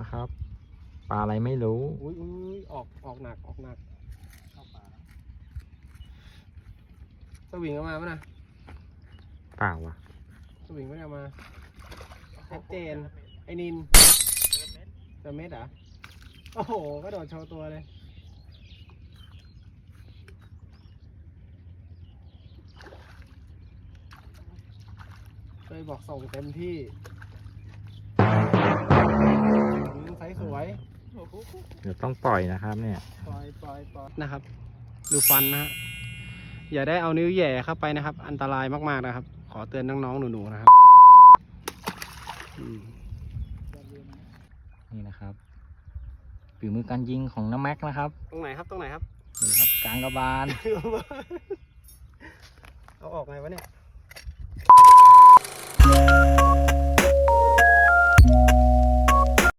นะครับ ปลาอะไรไม่รู้อุ้ยอุ้ยออกออกหนักออกหนักสวิงเอามาปะนะเปล่าวะสวิงไม่ได้เอามาชัดเจนไอ้นินจะเม็ดเหรอโอ้โหกระโดดโชว์ตัวเลยเคยบอกส่งเต็มที่ เดี๋ยวต้องปล่อยนะครับ เนี่ยปล่อยปล่อยปล่อยนะครับ ดูฟันนะฮะอย่าได้เอานิ้วแหย่เข้าไปนะครับ อันตรายมากๆนะครับ ขอเตือนน้องๆหนูๆนะครับอืมนี่นะครับฝีมือการยิงของน้าแม็กนะครับ ตรงไหนครับตรงไหนครับนี่ครับกลางกระบาลเอาออกไงวะเนี่ย